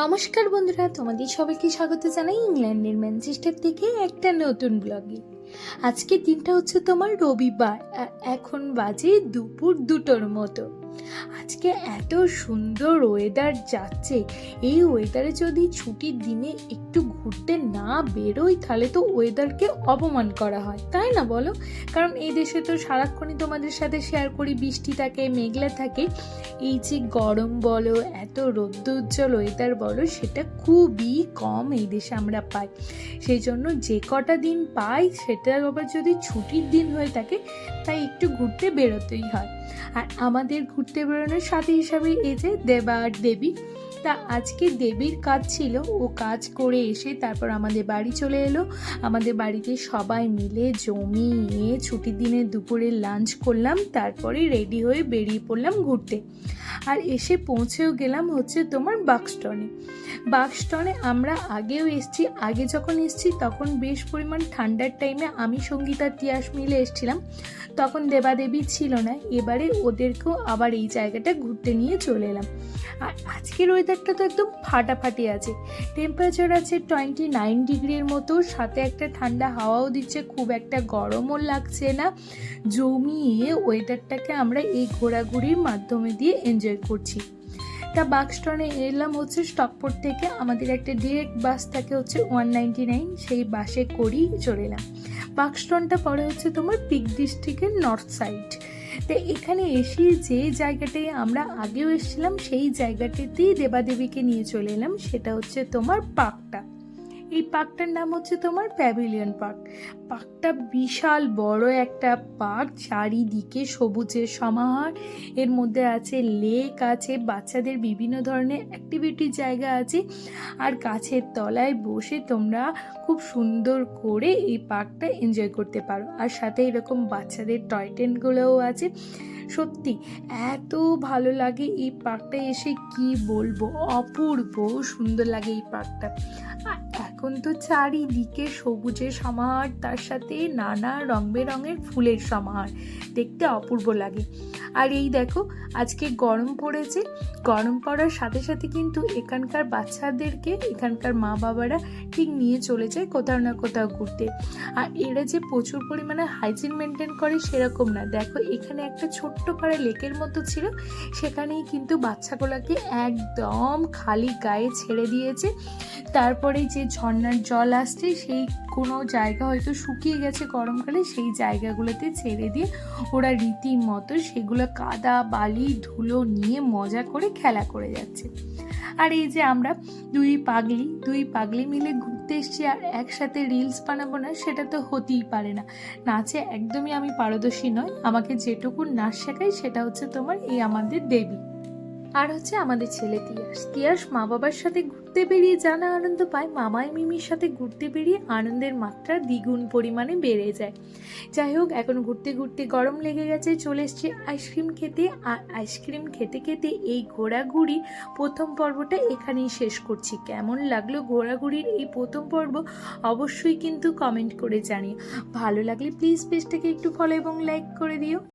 নমস্কার বন্ধুরা, তোমাদের সবাইকে স্বাগত জানাই ইংল্যান্ডের ম্যানচেস্টার থেকে একটা নতুন ব্লগে। আজকে দিনটা হচ্ছে তোমার রবিবার এখন বাজে দুপুর দুটোর মতো। আজকে এত সুন্দর ওয়েদার যাচ্ছে, এই ওয়েদারে যদি ছুটির দিনে একটু ঘুরতে না বেরোই, তাহলে তো ওয়েদারকে অপমান করা হয়, তাই না বলো? কারণ এই দেশে তো সারাক্ষণই তোমাদের সাথে শেয়ার করি, বৃষ্টি থাকে, মেঘলা থাকে, এই যে গরম বলো, এত রৌদ্রোজ্জ্বল ওয়েদার বলো, সেটা খুবই কম এই দেশে আমরা পাই, সেই জন্য যে কটা দিন পাই, সেটা আবার যদি ছুটির দিন হয়ে থাকে, তাই একটু ঘুরতে বেরোতেই হয়। আর আমাদের ঘুরতে বেরোনোর সাথে হিসাবে এই যে দেবা আর দেবী তা আজকে দেবীর কাজ ছিল। ও কাজ করে এসে তারপর আমাদের বাড়ি চলে এলো। আমাদের বাড়িতে সবাই মিলে জমিয়ে ছুটির দিনে দুপুরে লাঞ্চ করলাম। তারপরে রেডি হয়ে বেরিয়ে পড়লাম ঘুরতে। আর এসে পৌঁছেও গেলাম হচ্ছে তোমার বাক্সটনে বাক্সটনে আমরা আগেও এসছি, আগে যখন এসছি তখন বেশ পরিমাণ ঠান্ডার টাইমে আমি সঙ্গীতা তিয়াস মিলে এসছিলাম। তখন দেবাদেবী ছিল না, এবারে ওদেরকেও আবার এই জায়গাটা ঘুরতে নিয়ে চলে এলাম। আর আজকের ওয়েদারটা তো একদম ফাটাফাটি আছে। টেম্পারেচার আছে টোয়েন্টি নাইন ডিগ্রির মতো, সাথে একটা ঠান্ডা হাওয়াও দিচ্ছে, খুব একটা গরমও লাগছে না। জমিয়ে ওয়েদারটাকে আমরা এই ঘোরাঘুরির মাধ্যমে দিয়ে এনজয় করছি। তা বাক্সটনে এলাম হচ্ছে স্টকপোর্ট থেকে, আমাদের একটা ডিরেক্ট বাস থাকে হচ্ছে ওয়ান নাইনটি নাইন সেই বাসে করেই চলে এলাম। বাক্সটনটা পরে হচ্ছে তোমার পিক ডিস্ট্রিক্টের নর্থ সাইড তো এখানে এসে যে জায়গাটায় আমরা আগেও এসেছিলাম, সেই জায়গাটাতেই দেবাদেবীকে নিয়ে চলে এলাম। সেটা হচ্ছে তোমার পার্কটা এই পার্কটার নাম হচ্ছে তোমার প্যাভিলিয়ন পার্ক। পার্কটা বিশাল বড় একটা পার্ক, চারিদিকে সবুজের সমাহার, এর মধ্যে আছে লেক আছে, বাচ্চাদের বিভিন্ন ধরনের অ্যাক্টিভিটির জায়গা আছে, আর গাছের তলায় বসে তোমরা খুব সুন্দর করে এই পার্কটা এনজয় করতে পারো। আর সাথে এরকম বাচ্চাদের টয় ট্রেনগুলোও আছে। সত্যি, এত ভালো লাগে এই পার্কটা এসে কি বলব? অপূর্ব সুন্দর লাগে এই পার্কটা। এখন তো চারিদিকে সবুজের সমাহার, তার সাথে নানা রং বেরঙের ফুলের সমাহার। দেখতে অপূর্ব লাগে। আর এই দেখো, আজকে গরম পড়েছে। গরম পড়ার সাথে সাথে কিন্তু এখানকার বাচ্চাদেরকে, এখানকার মা বাবারা ঠিক নিয়ে চলে যায় কোথাও না কোথাও ঘুরতে। আর এরা যে প্রচুর পরিমাণে হাইজিন মেনটেন করে সেরকম না। দেখো, এখানে একটা ছোট্ট পাড়া লেকের মতো ছিল। সেখানেই কিন্তু বাচ্চাগুলোকে একদম খালি গায়ে ছেড়ে দিয়েছে। তারপরে যে ঝর্ণার জল আসছে, সেই কোনো জায়গা হয়তো শুকিয়ে গেছে গরমকালে, সেই জায়গাগুলোতে ছেড়ে দিয়ে ওরা রীতিমতো সেগুলো কাদা, বালি, ধুলো নিয়ে মজা করে খেলা করে যাচ্ছে। আর এই যে আমরা দুই পাগলি দুই পাগলি মিলে ঘুরতে এসেছি আর একসাথে রিলস বানাবো না, সেটা তো হতেই পারে না। নাচে একদমই আমি পারদর্শী নয় আমাকে যেটুকু নাচ শেখাই সেটা হচ্ছে তোমার এই আমাদের দেবী। আর হচ্ছে আমাদের ছেলে তিয়াস। তিয়াস মা বাবার সাথে ঘুরতে বেরিয়ে জানা আনন্দ পায়। মামাই মিমির সাথে ঘুরতে বেরিয়ে আনন্দের মাত্রা দ্বিগুণ পরিমাণে বেড়ে যায়। যাই হোক, এখন ঘুরতে ঘুরতে গরম লেগে গেছে, চলে এসছে আইসক্রিম খেতে। আর আইসক্রিম খেতে খেতে এই ঘোরাঘুরি প্রথম পর্বটা এখানেই শেষ করছি। কেমন লাগল ঘোরাঘুরির এই প্রথম পর্ব অবশ্যই কিন্তু কমেন্ট করে জানিও। ভালো লাগলে প্লিজ পেজটাকে একটু ফলো এবং লাইক করে দিও।